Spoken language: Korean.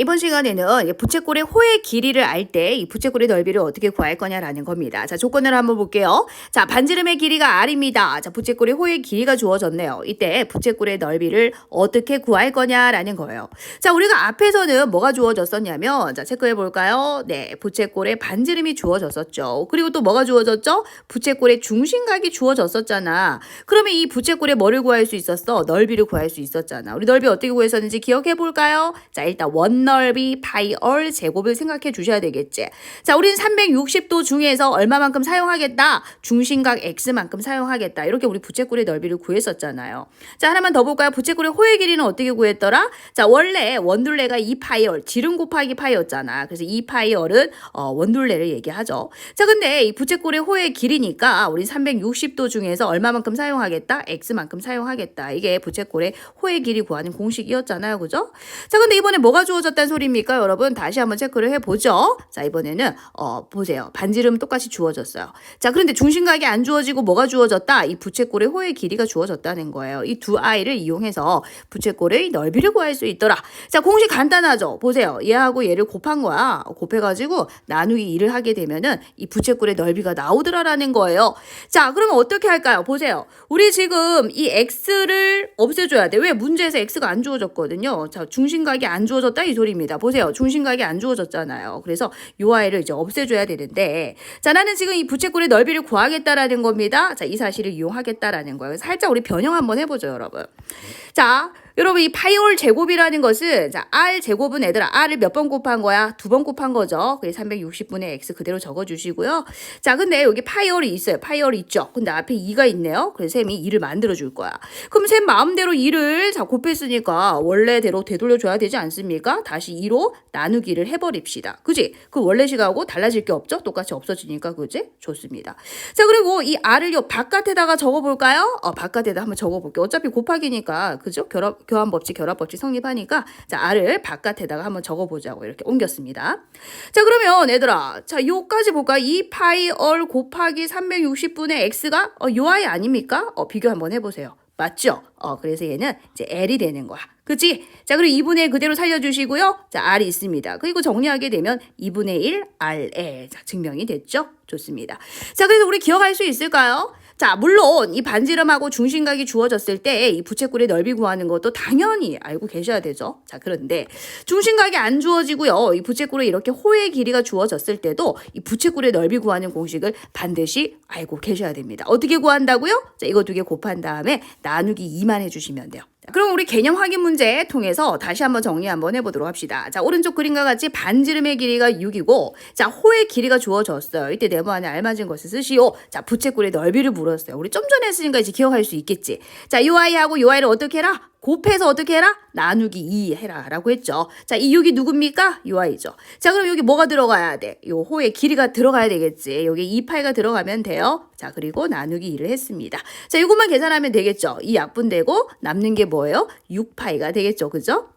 이번 시간에는 이 부채꼴의 호의 길이를 알 때 이 부채꼴의 넓이를 어떻게 구할 거냐라는 겁니다. 자, 조건을 한번 볼게요. 자, 반지름의 길이가 r입니다. 자, 부채꼴의 호의 길이가 주어졌네요. 이때 부채꼴의 넓이를 어떻게 구할 거냐라는 거예요. 자, 우리가 앞에서는 뭐가 주어졌었냐면 자, 체크해 볼까요? 네, 부채꼴의 반지름이 주어졌었죠. 그리고 또 뭐가 주어졌죠? 부채꼴의 중심각이 주어졌었잖아. 그러면 이 부채꼴의 뭐를 구할 수 있었어? 넓이를 구할 수 있었잖아. 우리 넓이 어떻게 구했었는지 기억해 볼까요? 자, 일단 원넓 이 파이 얼 제곱을 생각해 주셔야 되겠지. 자, 우리는 360도 중에서 얼마만큼 사용하겠다? 중심각 x만큼 사용하겠다. 이렇게 우리 부채꼴의 넓이를 구했었잖아요. 자, 하나만 더 볼까요? 부채꼴의 호의 길이는 어떻게 구했더라? 자, 원래 원둘레가 2파이 얼, 지름 곱하기 파이였잖아. 그래서 2파이 얼은 어, 원둘레를 얘기하죠. 자, 근데 이 부채꼴의 호의 길이니까 우리 360도 중에서 얼마만큼 사용하겠다? x만큼 사용하겠다. 이게 부채꼴의 호의 길이 구하는 공식이었잖아요. 그죠? 자, 근데 이번에 뭐가 주어졌다 는 소리입니까, 여러분? 다시 한번 체크를 해보죠. 자, 이번에는, 어, 보세요. 반지름 똑같이 주어졌어요. 자, 그런데 중심각이 안 주어지고 뭐가 주어졌다? 이 부채꼴의 호의 길이가 주어졌다는 거예요. 이 두 아이를 이용해서 부채꼴의 넓이를 구할 수 있더라. 자, 공식 간단하죠? 보세요. 얘하고 얘를 곱한 거야. 곱해가지고 나누기 2를 하게 되면은 이 부채꼴의 넓이가 나오더라라는 거예요. 자, 그러면 어떻게 할까요? 보세요. 우리 지금 이 x를 없애줘야 돼. 왜? 문제에서 x가 안 주어졌거든요. 자, 중심각이 안 주어졌다 이 소리 입니다. 보세요. 중심각이 안 주어졌잖아요. 그래서 요 아이를 이제 없애줘야 되는데, 자, 나는 지금 이 부채꼴의 넓이를 구하겠다라는 겁니다. 자, 이 사실을 이용하겠다라는 거예요. 살짝 우리 변형 한번 해보죠, 여러분. 자, 여러분 이 파이올 제곱이라는 것은 자 r 제곱은 얘들아 r을 몇 번 곱한 거야? 두 번 곱한 거죠. 그래서 360분의 x 그대로 적어주시고요. 자 근데 여기 파이올이 있어요. 파이올이 있죠. 근데 앞에 2가 있네요. 그래서 쌤이 2를 만들어 줄 거야. 그럼 쌤 마음대로 2를 자 곱했으니까 원래대로 되돌려 줘야 되지 않습니까? 다시 2로 나누기를 해버립시다. 그지? 그 원래 식하고 달라질 게 없죠? 똑같이 없어지니까 그지? 좋습니다. 자 그리고 이 r을 요 바깥에다가 적어볼까요? 어 바깥에다 한번 적어볼게요. 어차피 곱하기니까 그죠? 결합 교환 법칙, 결합 법칙 성립하니까 자 r을 바깥에다가 한번 적어 보자고 이렇게 옮겼습니다. 자 그러면 얘들아, 자 요까지 볼까? 2 파이 얼 곱하기 360분의 x가 어, 요 아이 아닙니까? 어 비교 한번 해 보세요. 맞죠? 어 그래서 얘는 이제 l이 되는 거야. 그치? 자, 그리고 2분의 1 그대로 살려주시고요. 자, R이 있습니다. 그리고 정리하게 되면 2분의 1 RL. 자, 증명이 됐죠? 좋습니다. 자, 그래서 우리 기억할 수 있을까요? 자, 물론 이 반지름하고 중심각이 주어졌을 때 이 부채꼴의 넓이 구하는 것도 당연히 알고 계셔야 되죠. 자, 그런데 중심각이 안 주어지고요. 이 부채꼴에 이렇게 호의 길이가 주어졌을 때도 이 부채꼴의 넓이 구하는 공식을 반드시 알고 계셔야 됩니다. 어떻게 구한다고요? 자, 이거 두 개 곱한 다음에 나누기 2만 해주시면 돼요. 자, 그럼 우리 개념 확인 문제 통해서 다시 한번 정리 한번 해보도록 합시다. 자, 오른쪽 그림과 같이 반지름의 길이가 6이고, 자, 호의 길이가 주어졌어요. 이때 네모 안에 알맞은 것을 쓰시오. 자, 부채꼴의 넓이를 물었어요. 우리 좀 전에 했으니까 이제 기억할 수 있겠지. 자, 요 아이하고 요 아이를 어떻게 해라? 곱해서 어떻게 해라? 나누기 2 해라 라고 했죠. 자, 이 6이 누굽니까? 요 아이죠. 자, 그럼 여기 뭐가 들어가야 돼? 요 호의 길이가 들어가야 되겠지. 여기 2 파이가 들어가면 돼요. 자, 그리고 나누기 2를 했습니다. 자, 이것만 계산하면 되겠죠. 이 약분되고 남는 게 뭐예요? 6 파이가 되겠죠. 그죠?